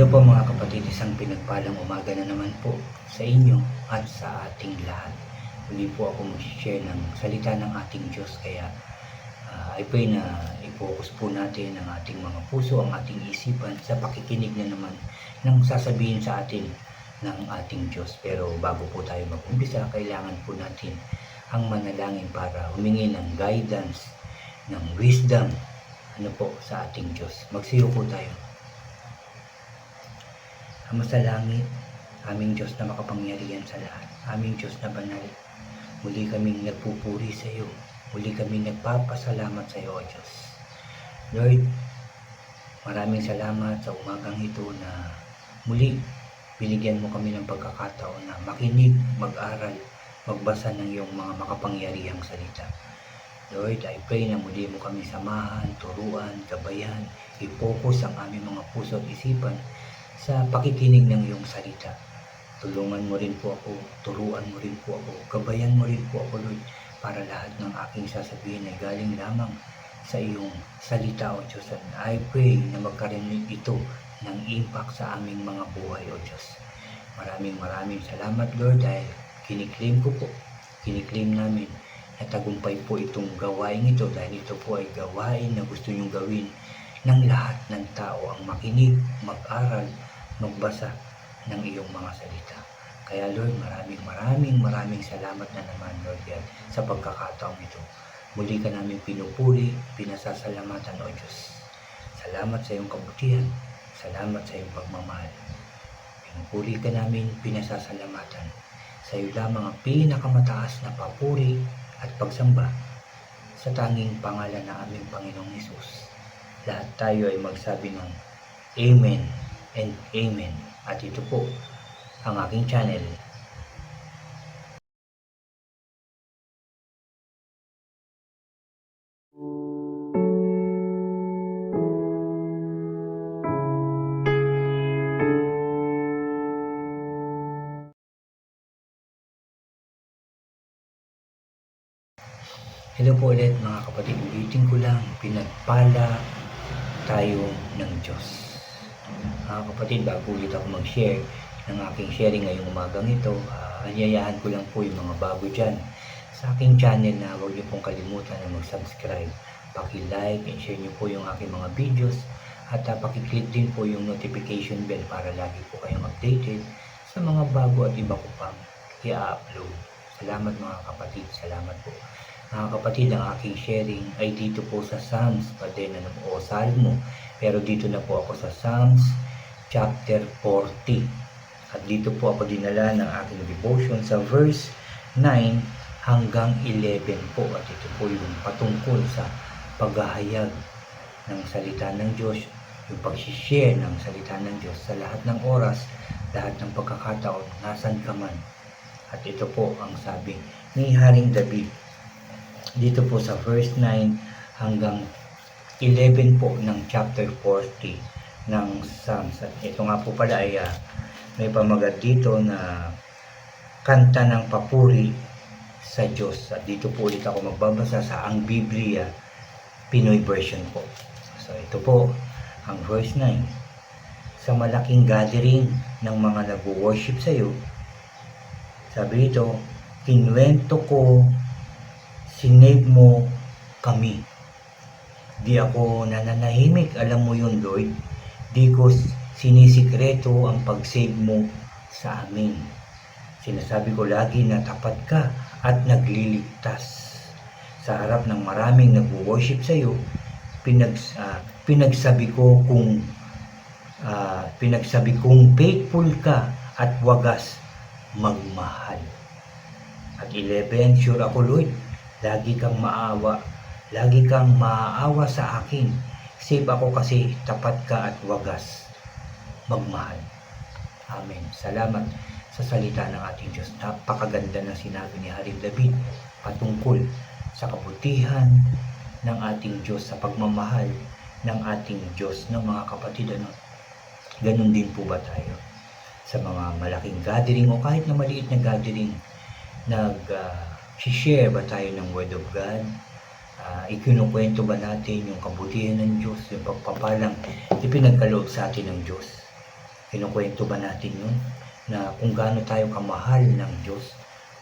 Hello po mga kapatid, isang pinagpalang umaga na naman po sa inyo at sa ating lahat. Muli po ako mag-share ng salita ng ating Diyos kaya ah, I pray na i-focus po natin ang ating mga puso, ang ating isipan sa pakikinig na naman ng sasabihin sa atin ng ating Diyos. Pero bago po tayo mag-umpisa, kailangan po natin ang manalangin para humingi ng guidance, ng wisdom, ano po sa ating Diyos. Magsiyo po tayo. Ama sa langit, aming Diyos na makapangyarihan sa lahat, aming Diyos na banal, muli kaming nagpupuri sa iyo, muli kaming nagpapasalamat sa iyo, O Diyos. Lord, maraming salamat sa umagang ito na muli binigyan mo kami ng pagkakataon na makinig, mag-aral, magbasa ng iyong mga makapangyarihang salita. Lord, I pray na muli mo kami samahan, turuan, gabayan, i-focus ang aming mga puso at isipan sa pakikinig ng iyong salita. Tulungan mo rin po ako, turuan mo rin po ako, gabayan mo rin po ako, Lord, para lahat ng aking sasabihin ay galing lamang sa iyong salita, O Diyos. And I pray na magkaroon ito ng impact sa aming mga buhay, O Diyos. Maraming maraming salamat, Lord, dahil kiniklaim ko po, kiniklaim namin na tagumpay po itong gawain ito dahil ito po ay gawain na gusto niyong gawin ng lahat ng tao ang makinig, mag-aral, magbasa ng iyong mga salita. Kaya Lord, maraming maraming maraming salamat na naman Lord God sa pagkakataong ito. Muli ka namin pinupuri, pinasasalamatan o Diyos. Salamat sa iyong kabutihan, salamat sa iyong pagmamahal. Pinupuri ka namin, pinasasalamatan. Sa iyo lamang ang pinakamataas na papuri at pagsamba sa tanging pangalan ng aming Panginoong Yesus. Lahat tayo ay magsabi ng Amen and Amen. At ito po ang aking channel. Hello po ulit mga kapatid. Ulitin ko lang, pinagpala tayo ng Diyos. Mga kapatid, bago ulit ako mag-share ng aking sharing ngayong umagang ito, uh, anyayahan ko lang po yung mga bago dyan sa aking channel na huwag niyo pong kalimutan na mag-subscribe. Paki-like and share niyo po yung aking mga videos at uh, paki-click din po yung notification bell para lagi po kayong updated sa mga bago at iba ko pang i-upload. Salamat mga kapatid, salamat po. Mga kapatid, ang aking sharing ay dito po sa Psalms, pati na o Salmo. Pero dito na po ako sa Psalms chapter 40. At dito po ako dinala ng aking devotion sa verse 9 hanggang 11 po. At ito po yung patungkol sa paghahayag ng salita ng Diyos, yung pag-share ng salita ng Diyos sa lahat ng oras, lahat ng pagkakataon, nasan ka man. At ito po ang sabi ni Haring David dito po sa verse 9 hanggang 11 po ng chapter 40 ng Psalms. At ito nga po pala ay uh, may pamagat dito na kanta ng papuri sa Diyos. At dito po ulit ako magbabasa sa ang Biblia Pinoy version po. So ito po ang verse 9. Sa malaking gathering ng mga nag-worship sa iyo, sabi ito, kinwento ko sinave mo kami. Di ako nananahimik, alam mo yun Lord. Di ko sinisikreto ang pag-save mo sa amin. Sinasabi ko lagi na tapat ka at nagliligtas. Sa harap ng maraming nag-worship sa iyo, pinag, uh, pinagsabi ko kung uh, pinagsabi kong faithful ka at wagas magmahal. At 11, sure ako Lord, Lagi kang maawa. Lagi kang maaawa sa akin. Save ako kasi tapat ka at wagas. Magmahal. Amen. Salamat sa salita ng ating Diyos. Napakaganda ng sinabi ni Haring David patungkol sa kabutihan ng ating Diyos, sa pagmamahal ng ating Diyos ng mga kapatid. Ano? Ganon din po ba tayo? Sa mga malaking gathering o kahit na maliit na gathering, nag uh, share ba tayo ng Word of God? Uh, ikinukwento ba natin yung kabutihan ng Diyos, yung pagpapalang ipinagkaloob sa atin ng Diyos? Kinukwento ba natin yun? Na kung gaano tayo kamahal ng Diyos,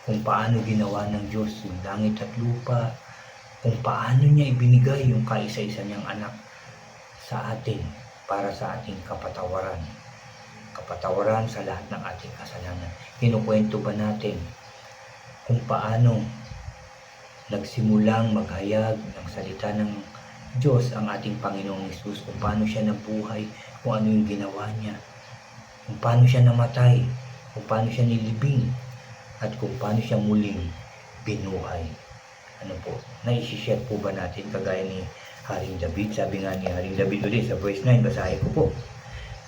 kung paano ginawa ng Diyos yung langit at lupa, kung paano niya ibinigay yung kaisa-isa niyang anak sa atin para sa ating kapatawaran. Kapatawaran sa lahat ng ating kasalanan. Kinukwento ba natin kung paano nagsimulang maghayag ng salita ng Diyos ang ating Panginoong Yesus, kung paano siya nabuhay, kung ano yung ginawa niya, kung paano siya namatay, kung paano siya nilibing, at kung paano siya muling binuhay. Ano po, naisishare po ba natin kagaya ni Haring David? Sabi nga ni Haring David ulit sa verse 9, basahin ko po.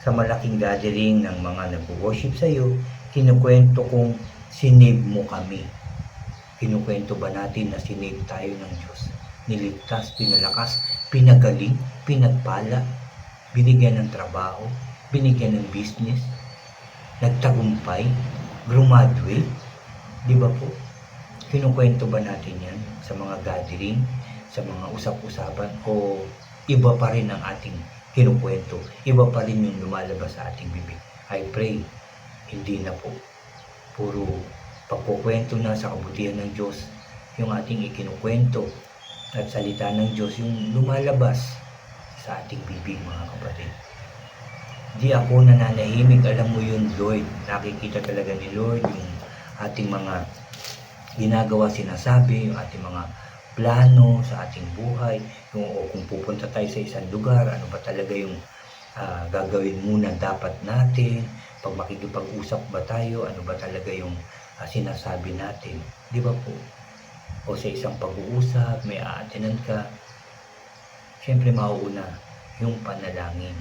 Sa malaking gathering ng mga nag-worship sa iyo, kinukwento kong sinave mo kami. Kinukwento ba natin na sinave tayo ng Diyos? Niligtas, pinalakas, pinagaling, pinagpala, binigyan ng trabaho, binigyan ng business, nagtagumpay, graduate, di ba po? Kinukwento ba natin yan sa mga gathering, sa mga usap-usapan o iba pa rin ang ating kinukwento, iba pa rin yung lumalabas sa ating bibig. I pray, hindi na po. Puro pagkukwento na sa kabutihan ng Diyos, yung ating ikinukwento at salita ng Diyos yung lumalabas sa ating bibig mga kapatid. Di ako nananahimik, alam mo yun Lord, nakikita talaga ni Lord yung ating mga ginagawa, sinasabi, yung ating mga plano sa ating buhay, yung, o kung pupunta tayo sa isang lugar, ano ba talaga yung ah, gagawin muna dapat natin, pag makikipag-usap ba tayo, ano ba talaga yung ah, sinasabi natin, di ba po? O sa isang pag-uusap, may aatinan ka, syempre mauuna yung panalangin,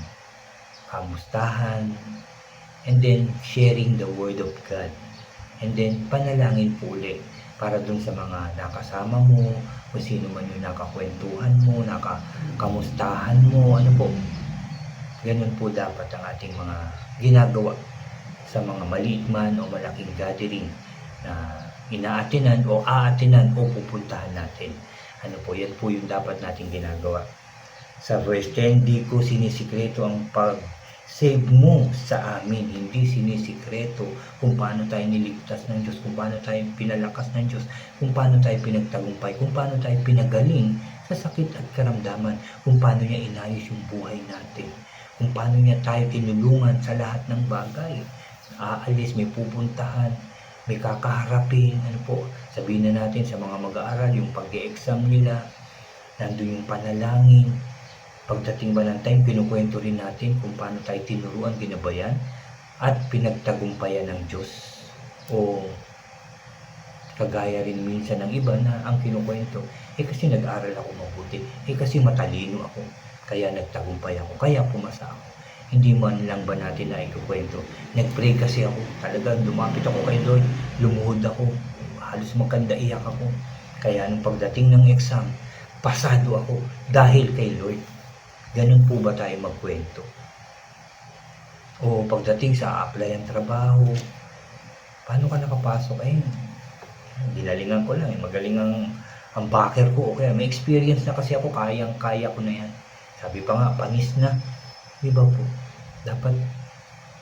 kamustahan, and then sharing the word of God. And then panalangin po ulit para dun sa mga nakasama mo, kung sino man yung nakakwentuhan mo, nakakamustahan mo, ano po. Ganun po dapat ang ating mga ginagawa sa mga maliit man o malaking gathering na inaatinan o aatinan o pupuntahan natin. Ano po, yan po yung dapat nating ginagawa. Sa verse 10, di ko sinisikreto ang pag-save mo sa amin. Hindi sinisikreto kung paano tayo niligtas ng Diyos, kung paano tayo pinalakas ng Diyos, kung paano tayo pinagtagumpay, kung paano tayo pinagaling sa sakit at karamdaman, kung paano niya inayos yung buhay natin, kung paano niya tayo tinulungan sa lahat ng bagay. Aalis, may pupuntahan, may kakaharapin, ano po, sabihin na natin sa mga mag-aaral, yung pag-exam nila, nandun yung panalangin, pagdating ba ng time, kinukwento rin natin kung paano tayo tinuruan, ginabayan, at pinagtagumpayan ng Diyos. O kagaya rin minsan ng iba na ang kinukwento, eh kasi nag-aral ako mabuti, eh kasi matalino ako, kaya nagtagumpay ako, kaya pumasa ako. Hindi man lang ba natin na ikukwento. Nag-pray kasi ako, talagang lumapit ako kay Lord, lumuhod ako, halos magkanda iyak ako. Kaya nung pagdating ng exam, pasado ako dahil kay Lord. Ganun po ba tayo magkwento? O pagdating sa apply ang trabaho, paano ka nakapasok? Ayun, ginalingan ko lang, magaling ang, ang backer ko. O kaya may experience na kasi ako, kayang kaya ko na yan. Sabi pa nga, panis na. Di ba po? Dapat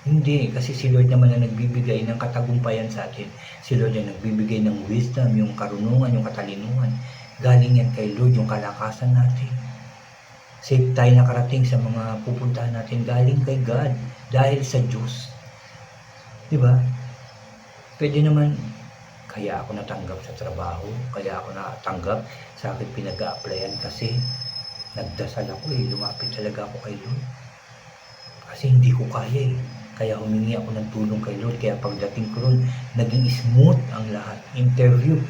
hindi, kasi si Lord naman ang nagbibigay ng katagumpayan sa atin. Si Lord ang nagbibigay ng wisdom, yung karunungan, yung katalinuhan. Galing yan kay Lord, yung kalakasan natin. Safe tayo nakarating sa mga pupuntahan natin galing kay God dahil sa Diyos. Di ba? Pwede naman, kaya ako natanggap sa trabaho, kaya ako natanggap sa akin pinag-a-applyan kasi nagdasal ako eh, lumapit talaga ako kay Lord. Kasi hindi ko kaya eh. Kaya humingi ako ng tulong kay Lord. Kaya pagdating ko ron, naging smooth ang lahat. Interview,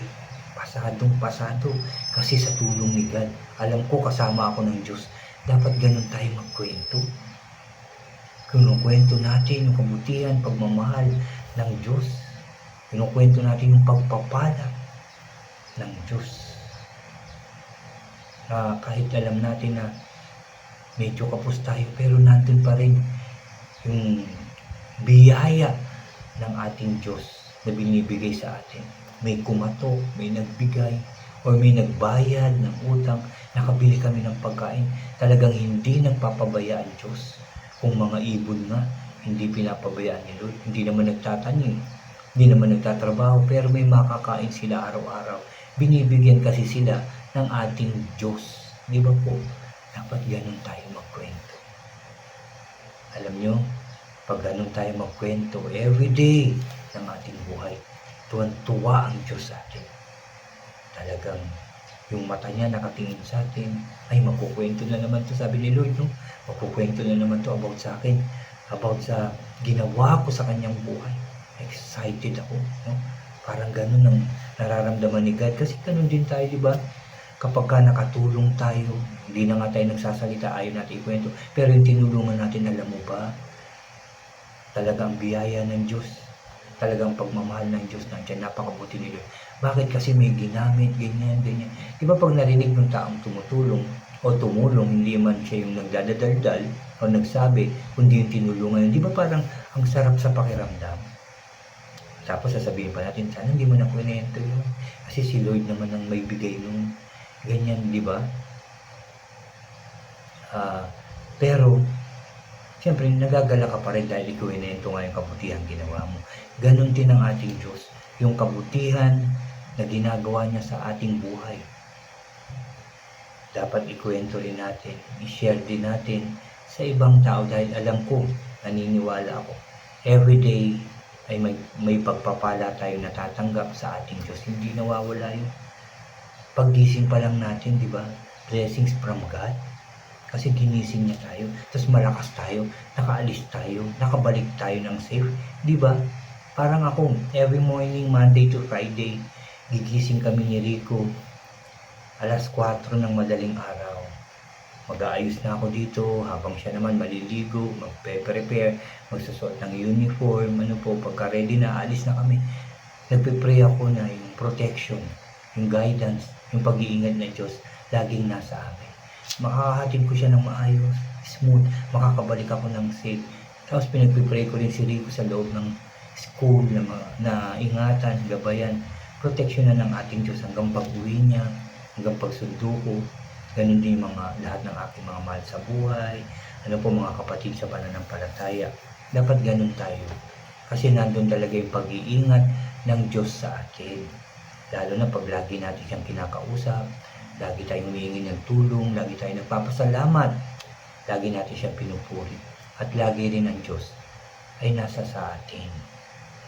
pasadong pasado. Kasi sa tulong ni God, alam ko kasama ako ng Diyos. Dapat ganun tayo magkwento. Kinukwento natin yung kabutihan, pagmamahal ng Diyos. Kinukwento natin yung pagpapala ng Diyos. Na kahit alam natin na medyo kapos tayo, pero nandun pa rin yung biyaya ng ating Diyos na binibigay sa atin. May kumato, may nagbigay, or may nagbayad ng utang, nakabili kami ng pagkain. Talagang hindi nagpapabaya ang Diyos. Kung mga ibon nga, hindi pinapabayaan ni Lord. Hindi naman nagtatanim, hindi naman nagtatrabaho, pero may makakain sila araw-araw. Binibigyan kasi sila ng ating Diyos. Di ba po? Dapat ganun tayo magkwento. Alam nyo, pag ganun tayo magkwento, everyday ng ating buhay, tuwan-tuwa ang Diyos sa atin. Talagang yung mata niya nakatingin sa atin, ay magkukwento na naman to sabi ni Lord, no? Magkukwento na naman to about sa akin, about sa ginawa ko sa kanyang buhay. Excited ako, no? Parang ganun ang nararamdaman ni God. Kasi ganun din tayo, di ba? Kapag ka nakatulong tayo, hindi na nga tayo nagsasalita, ayaw natin ikwento. Pero yung tinulungan natin, alam mo ba? Talagang biyaya ng Diyos. Talagang pagmamahal ng Diyos nandiyan. Napakabuti ni Lord. Bakit kasi may ginamit, ganyan, ganyan. Di ba pag narinig ng taong tumutulong o tumulong, hindi man siya yung nagdadadaldal o nagsabi, kundi yung tinulungan. Di ba parang ang sarap sa pakiramdam? Tapos sasabihin pa natin, sana hindi mo na kwento yun. Kasi si Lord naman ang may bigay nung ganyan, di ba? Ah, pero, siyempre, nagagala ka pa rin dahil ikaw na ito nga yung kabutihan ginawa mo. Ganon din ang ating Diyos. Yung kabutihan na ginagawa niya sa ating buhay. Dapat ikwento rin natin, i-share din natin sa ibang tao dahil alam ko, naniniwala ako. Everyday ay may, may pagpapala tayo natatanggap sa ating Diyos. Hindi nawawala yun. Paggising pa lang natin, di ba? Blessings from God. Kasi ginising niya tayo. Tapos malakas tayo. Nakaalis tayo. Nakabalik tayo ng safe. Di ba? Parang ako, every morning, Monday to Friday, gigising kami ni Rico. Alas 4 ng madaling araw. Mag-aayos na ako dito habang siya naman maliligo, magpe-prepare, magsusuot ng uniform, ano po, pagka ready na, alis na kami. Nagpe-pray ako na yung protection, yung guidance, yung pag-iingat ng Diyos, laging nasa amin. Makakahatid ko siya ng maayos, smooth, makakabalik ako ng safe. Tapos pinagpipray ko rin si Rico sa loob ng school na, na ingatan, gabayan, protection na ng ating Diyos hanggang pag-uwi niya, hanggang pagsundo ko. Ganun din mga lahat ng aking mga mahal sa buhay, ano po mga kapatid sa pananampalataya. Dapat ganun tayo. Kasi nandun talaga yung pag-iingat ng Diyos sa atin. Lalo na pag lagi natin siyang kinakausap, lagi tayong humihingi ng tulong, lagi tayong nagpapasalamat, lagi natin siyang pinupuri. At lagi rin ang Diyos ay nasa sa atin.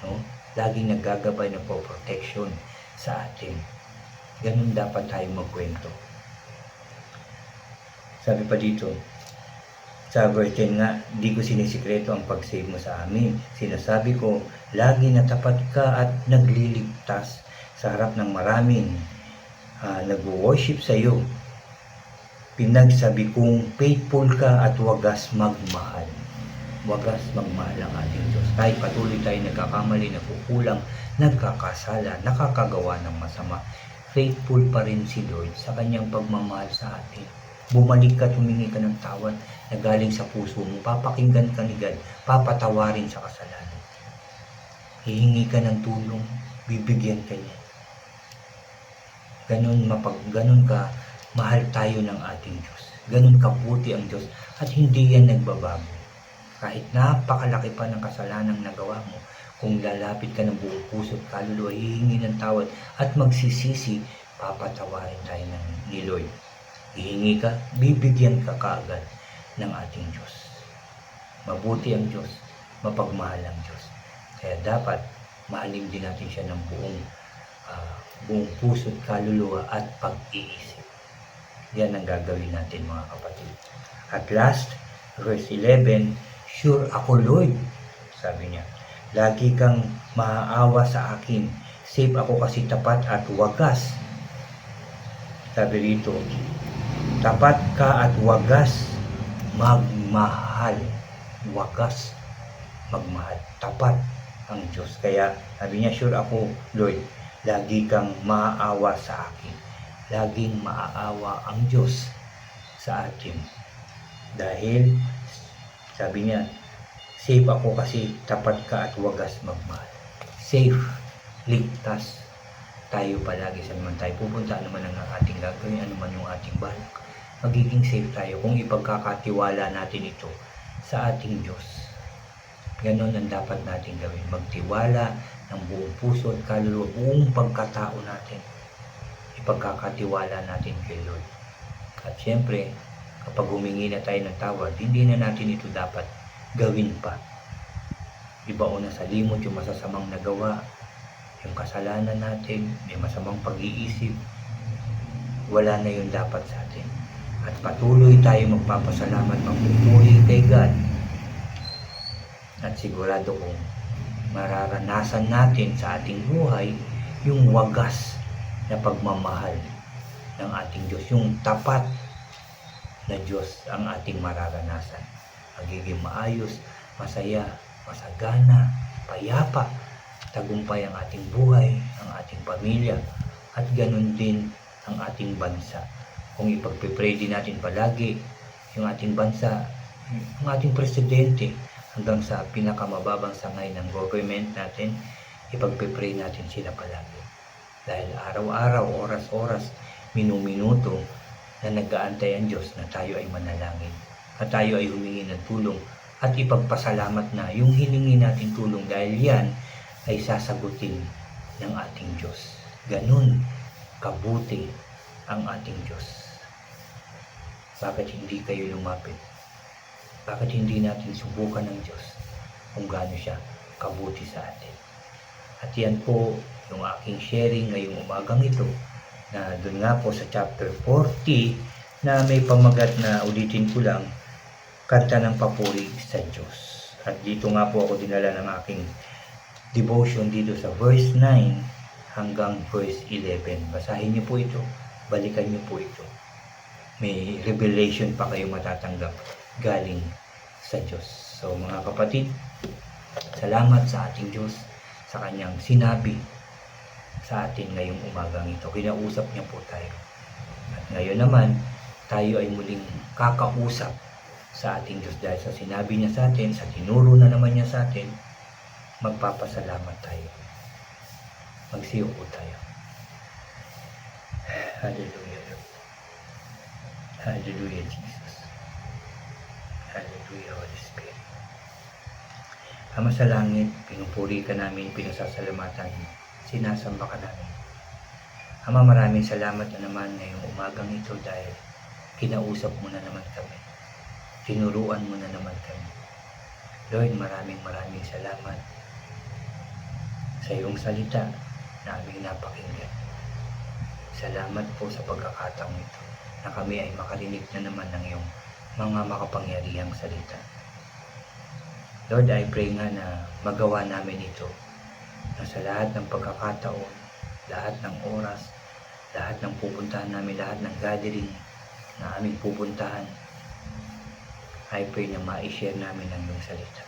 No? Laging naggagabay ng protection sa atin. Ganun dapat tayo magkwento. Sabi pa dito, sa verse 10 nga, di ko sinisikreto ang pag-save mo sa amin. Sinasabi ko, lagi na tapat ka at nagliligtas sa harap ng maraming uh, nag-worship sa iyo. Pinagsabi kong faithful ka at wagas magmahal. Wagas magmahal ang ating Diyos. Kahit patuloy tayo nagkakamali, nagkukulang, nagkakasala, nakakagawa ng masama, faithful pa rin si Lord sa kanyang pagmamahal sa atin. Bumalik ka, tumingi ka ng tawad na galing sa puso mo, papakinggan ka ni God, papatawarin sa kasalanan. Hihingi ka ng tulong, bibigyan ka niya. Ganon, mapag, ganon ka, mahal tayo ng ating Diyos. Ganon kaputi ang Diyos at hindi yan nagbabago. Kahit napakalaki pa ng kasalanang nagawa mo, kung lalapit ka ng buong puso at kaluluwa, hihingi ng tawad at magsisisi, papatawarin tayo ng ni. Hihingi ka, bibigyan ka kaagad ng ating Diyos. Mabuti ang Diyos, mapagmahal ang Diyos. Kaya dapat mahalin din natin siya ng buong ah, buong puso at kaluluwa at pag-iisip. Yan ang gagawin natin mga kapatid. At last, verse 11, Sure ako Lord, sabi niya. Lagi kang maaawa sa akin. Safe ako kasi tapat at wagas. Sabi rito, tapat ka at wagas magmahal. Wagas magmahal. Tapat ang Diyos. Kaya sabi niya, sure ako, Lord, lagi kang maaawa sa akin. Laging maaawa ang Diyos sa atin. Dahil, sabi niya, safe ako kasi tapat ka at wagas magmahal. Safe, ligtas tayo palagi sa naman tayo pupunta, ano man ang ating gagawin, ano man yung ating balak. Magiging safe tayo kung ipagkakatiwala natin ito sa ating Diyos. Ganon ang dapat natin gawin. Magtiwala ng buong puso at kaluluwa, buong pagkatao natin. Ipagkakatiwala natin kay Lord. At syempre, kapag humingi na tayo ng tawad, hindi na natin ito dapat gawin pa. Iba na sa limot yung masasamang nagawa, yung kasalanan natin, may masamang pag-iisip, wala na yun dapat sa atin. At patuloy tayo magpapasalamat, magpupuri kay God. At sigurado kong mararanasan natin sa ating buhay yung wagas na pagmamahal ng ating Diyos. Yung tapat na Diyos ang ating mararanasan. Magiging maayos, masaya, masagana, payapa, tagumpay ang ating buhay, ang ating pamilya, at ganun din ang ating bansa. Kung ipagpipray din natin palagi yung ating bansa, yung ating presidente, hanggang sa pinakamababang sangay ng government natin, ipagpipray natin sila palagi. Dahil araw-araw, oras-oras, minu-minuto na nag-aantay ang Diyos na tayo ay manalangin at tayo ay humingi ng tulong at ipagpasalamat na yung hiningi nating tulong dahil yan ay sasagutin ng ating Diyos. Ganun kabuti ang ating Diyos. Bakit hindi kayo lumapit? Bakit hindi natin subukan ng Diyos kung gaano siya kabuti sa atin? At yan po yung aking sharing ngayong umagang ito na doon nga po sa chapter 40 na may pamagat na ulitin ko lang kanta ng papuri sa Diyos. At dito nga po ako dinala ng aking devotion dito sa verse 9 hanggang verse 11. Basahin niyo po ito, balikan niyo po ito. May revelation pa kayo matatanggap galing sa Diyos. So mga kapatid, salamat sa ating Diyos sa kanyang sinabi sa atin ngayong umagang ito. Kinausap niya po tayo. At ngayon naman, tayo ay muling kakausap sa ating Diyos dahil sa sinabi niya sa atin, sa tinuro na naman niya sa atin, magpapasalamat tayo. Magsiyo po tayo. Hallelujah. Hallelujah, Jesus. Hallelujah, Holy Spirit. Ama sa langit, pinupuri ka namin, pinasasalamatan, sinasamba ka namin. Ama, maraming salamat na naman ngayong umagang ito dahil kinausap mo na naman kami. Tinuruan mo na naman kami. Lord, maraming maraming salamat sa iyong salita na aming napakinggan. Salamat po sa pagkakataong ito na kami ay makarinig na naman ng iyong mga makapangyarihang salita. Lord, I pray nga na magawa namin ito na sa lahat ng pagkakataon, lahat ng oras, lahat ng pupuntahan namin, lahat ng gathering na aming pupuntahan, I pray na ma-share namin ang iyong salita.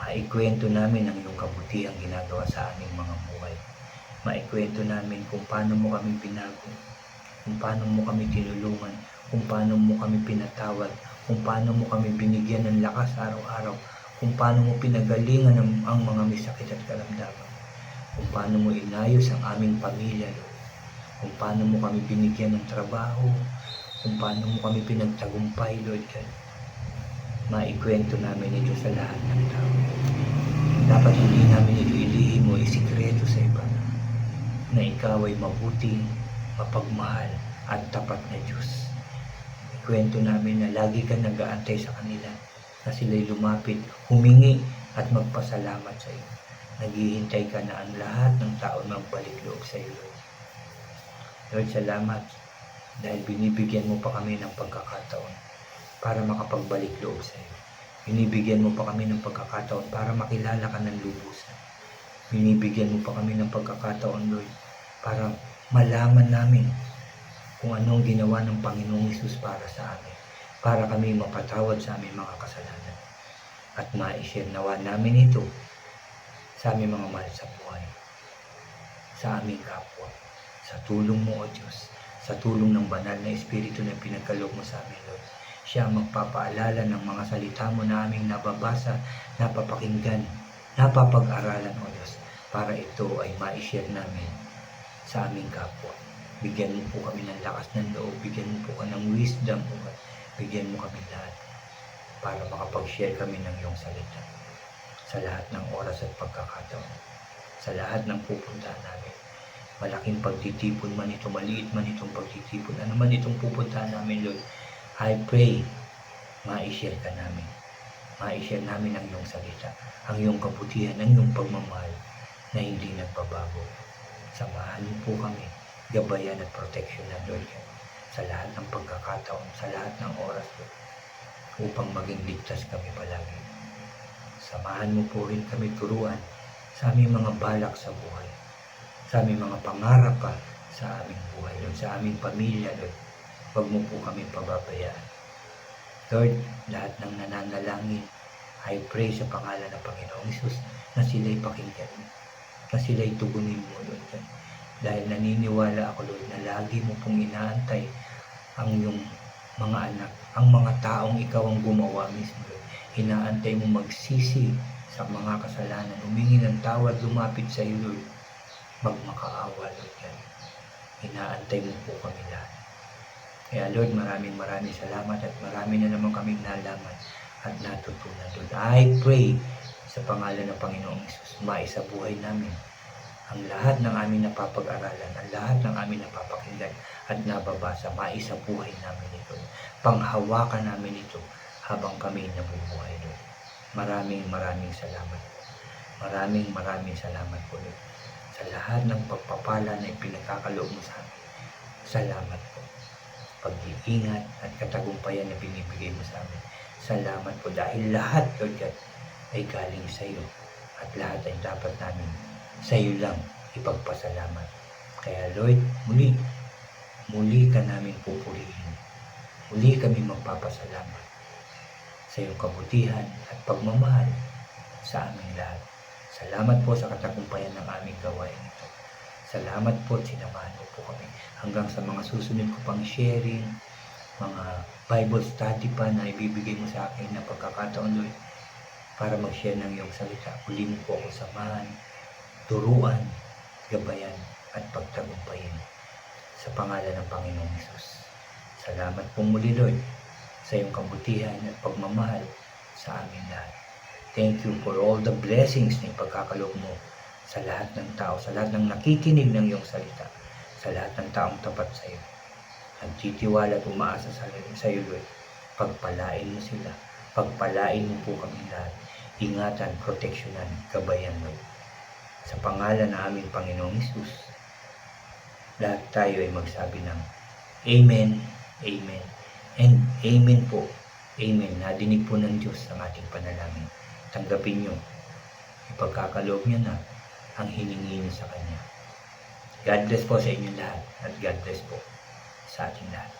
Maikwento namin ang iyong kabutihang ginagawa sa aming mga buhay. Maikwento namin kung paano mo kami binago, kung paano mo kami tinulungan, kung paano mo kami pinatawad, kung paano mo kami binigyan ng lakas araw-araw, kung paano mo pinagalingan ang, ang mga may sakit at karamdaman, kung paano mo inayos ang aming pamilya, Lord. kung paano mo kami binigyan ng trabaho, kung paano mo kami pinagtagumpay, Lord God. Maikwento namin ito sa lahat ng tao. Dapat hindi namin ito ilihim o isikreto sa iba na ikaw ay mabuti, mapagmahal at tapat na Diyos. Ikwento namin na lagi ka nag-aantay sa kanila na sila'y lumapit, humingi at magpasalamat sa iyo. Naghihintay ka na ang lahat ng tao magbalik loob sa iyo. Lord, salamat dahil binibigyan mo pa kami ng pagkakataon para makapagbalik loob sa iyo. Binibigyan mo pa kami ng pagkakataon para makilala ka ng lubusan. Binibigyan mo pa kami ng pagkakataon, Lord, para malaman namin kung anong ginawa ng Panginoong Isus para sa amin, para kami mapatawad sa aming mga kasalanan. At ma-share nawa namin ito sa aming mga mahal sa buhay, sa aming kapwa, sa tulong mo, O Diyos, sa tulong ng banal na Espiritu na pinagkaloob mo sa amin, Lord. Siya ang magpapaalala ng mga salita mo na aming nababasa, napapakinggan, napapag-aralan, O Diyos, para ito ay ma-share namin sa aming kapwa. Bigyan mo po kami ng lakas ng loob, bigyan mo po kami ng wisdom. Bigyan mo kami lahat para makapag-share kami ng iyong salita. sa lahat ng oras at pagkakataon. Sa lahat ng pupuntahan namin. Malaking pagtitipon man ito, maliit man itong pagtitipon, ano man itong pupuntahan namin, Lord. I pray, ma-share ka namin. Ma-share namin ang iyong salita, ang iyong kabutihan, ang iyong pagmamahal na hindi nagbabago. Samahan niyo po kami, gabayan at protection na Lord sa lahat ng pagkakataon, sa lahat ng oras Lord, upang maging ligtas kami palagi. Samahan mo po rin kami turuan sa aming mga balak sa buhay, sa aming mga pangarap pa sa aming buhay, Lord, sa aming pamilya, Lord. Huwag mo po kami pababayaan. Lord, lahat ng nananalangin, I pray sa pangalan ng Panginoong Isus na sila'y pakinggan mo, na sila'y tugunin mo, Lord. Dahil naniniwala ako, Lord, na lagi mo pong inaantay ang iyong mga anak, ang mga taong ikaw ang gumawa mismo, Lord. Inaantay mo magsisi sa mga kasalanan, humingi ng tawad, lumapit sa iyo, Lord. Magmakaawa, Lord. Yan. Inaantay mo po kami lahat. Kaya Lord, maraming maraming salamat at marami na naman kaming nalaman at natutunan, Lord. I pray sa pangalan ng Panginoong Isus, maisa buhay namin ang lahat ng aming napapag-aralan, ang lahat ng aming napapakinggan at nababasa, maisa buhay namin ito. Panghawakan namin ito habang kami nabubuhay, Lord. Maraming maraming salamat. Maraming maraming salamat po, Lord. Sa lahat ng pagpapala na ipinagkakaloob mo sa amin. Salamat po. Pag-iingat at katagumpayan na binibigay mo sa amin. Salamat po dahil lahat, Lord God, ay galing sa iyo. At lahat ay dapat namin sa iyo lang ipagpasalamat. Kaya Lord, muli, muli ka namin pupurihin. Muli kami magpapasalamat sa iyong kabutihan at pagmamahal sa aming lahat. Salamat po sa katagumpayan ng aming gawain ito. Salamat po at sinamahan po kami hanggang sa mga susunod ko pang sharing, mga Bible study pa na ibibigay mo sa akin na pagkakataon, Lord, para mag-share ng iyong salita. Uli mo po ako samahan, turuan, gabayan, at pagtagumpayin sa pangalan ng Panginoong Isus. Salamat po muli, Lord, sa iyong kabutihan at pagmamahal sa amin lahat. Thank you for all the blessings na ipagkakaloob mo sa lahat ng tao, sa lahat ng nakikinig ng iyong salita, sa lahat ng taong tapat sa iyo. Nagtitiwala at umaasa sa, sa iyo, Lord. Pagpalain mo sila. Pagpalain mo po kami lahat. Ingatan, proteksyonan, gabayan, Lord. Sa pangalan ng aming Panginoong Isus, lahat tayo ay magsabi ng Amen, Amen, and Amen po. Amen. Nadinig po ng Diyos ang ating panalangin. Tanggapin nyo. Ipagkakaloob niya na ang hiningi niyo sa Kanya. God bless po sa inyo lahat at God bless po sa ating lahat.